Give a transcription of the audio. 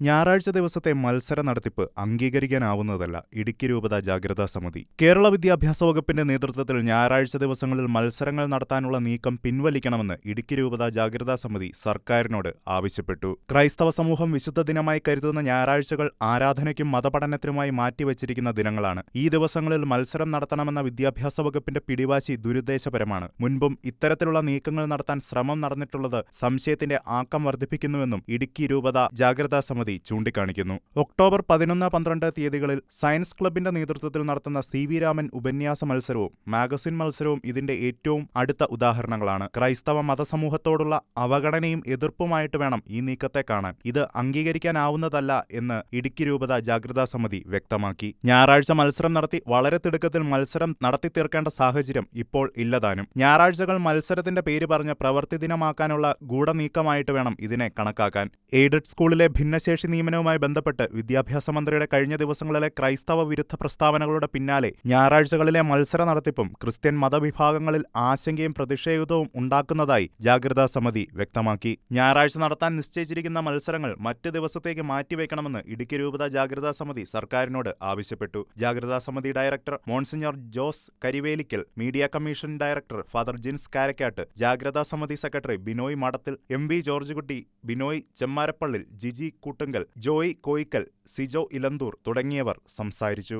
ഞായറാഴ്ച ദിവസത്തെ മത്സര നടത്തിപ്പ് അംഗീകരിക്കാനാവുന്നതല്ല ഇടുക്കി രൂപത ജാഗ്രതാ സമിതി. കേരള വിദ്യാഭ്യാസ വകുപ്പിന്റെ നേതൃത്വത്തിൽ ഞായറാഴ്ച ദിവസങ്ങളിൽ മത്സരങ്ങൾ നടത്താനുള്ള നീക്കം പിൻവലിക്കണമെന്ന് ഇടുക്കി രൂപത ജാഗ്രതാ സമിതി സർക്കാരിനോട് ആവശ്യപ്പെട്ടു. ക്രൈസ്തവ സമൂഹം വിശുദ്ധ ദിനമായി കരുതുന്ന ഞായറാഴ്ചകൾ ആരാധനയ്ക്കും മതപഠനത്തിനുമായി മാറ്റിവച്ചിരിക്കുന്ന ദിനങ്ങളാണ്. ഈ ദിവസങ്ങളിൽ മത്സരം നടത്തണമെന്ന വിദ്യാഭ്യാസ വകുപ്പിന്റെ പിടിവാശി ദുരുദ്ദേശപരമാണ്. മുൻപും ഇത്തരത്തിലുള്ള നീക്കങ്ങൾ നടത്താൻ ശ്രമം നടന്നിട്ടുള്ളത് സംശയത്തിന്റെ ആക്കം വർദ്ധിപ്പിക്കുന്നുവെന്നും ഇടുക്കി രൂപത ജാഗ്രതാ സമിതി ചൂണ്ടിക്കാണിക്കുന്നു. ഒക്ടോബർ പതിനൊന്ന് പന്ത്രണ്ട് തീയതികളിൽ സയൻസ് ക്ലബിന്റെ നേതൃത്വത്തിൽ നടത്തുന്ന സി വി രാമൻ ഉപന്യാസ മത്സരവും മാഗസിൻ മത്സരവും ഇതിന്റെ ഏറ്റവും അടുത്ത ഉദാഹരണങ്ങളാണ്. ക്രൈസ്തവ മതസമൂഹത്തോടുള്ള അവഗണനയും എതിർപ്പുമായിട്ട് വേണം ഈ നീക്കത്തെ കാണാൻ. ഇത് അംഗീകരിക്കാനാവുന്നതല്ല എന്ന് ഇടുക്കി രൂപത ജാഗ്രതാ സമിതി വ്യക്തമാക്കി. ഞായറാഴ്ച മത്സരം നടത്തി വളരെ തിടുക്കത്തിൽ മത്സരം നടത്തി തീർക്കേണ്ട സാഹചര്യം ഇപ്പോൾ ഇല്ലതാനും. ഞായറാഴ്ചകൾ മത്സരത്തിന്റെ പേര് പറഞ്ഞ് പ്രവൃത്തി ദിനമാക്കാനുള്ള ഗൂഢനീക്കമായിട്ട് വേണം ഇതിനെ കണക്കാക്കാൻ. എയ്ഡഡ് സ്കൂളിലെ ഭിന്നശേഷി നിയമനവുമായി ബന്ധപ്പെട്ട് വിദ്യാഭ്യാസ മന്ത്രിയുടെ കഴിഞ്ഞ ദിവസങ്ങളിലെ ക്രൈസ്തവ വിരുദ്ധ പ്രസ്താവനകളുടെ പിന്നാലെ ഞായറാഴ്ചകളിലെ മത്സര നടത്തിപ്പും ക്രിസ്ത്യൻ മതവിഭാഗങ്ങളിൽ ആശങ്കയും പ്രതിഷേധവും ഉണ്ടാക്കുന്നതായി ജാഗ്രതാ സമിതി വ്യക്തമാക്കി. ഞായറാഴ്ച നടത്താൻ നിശ്ചയിച്ചിരിക്കുന്ന മത്സരങ്ങൾ മറ്റ് ദിവസത്തേക്ക് മാറ്റിവെക്കണമെന്ന് ഇടുക്കി രൂപത ജാഗ്രതാ സമിതി സർക്കാരിനോട് ആവശ്യപ്പെട്ടു. Jagratha Samithi director monsignor Jose Karivelikkal media commission director father Jins Karakkattu Jagratha Samithi secretary Binoy മഠത്തിൽ എം വി ജോർജ് കുട്ടി ബിനോയ് ചെമ്മാരപ്പള്ളിൽ ജിജി ആശങ്കൽ ജോയ് കോയിക്കൽ സിജോ ഇലന്തൂർ തുടങ്ങിയവർ സംസാരിച്ചു.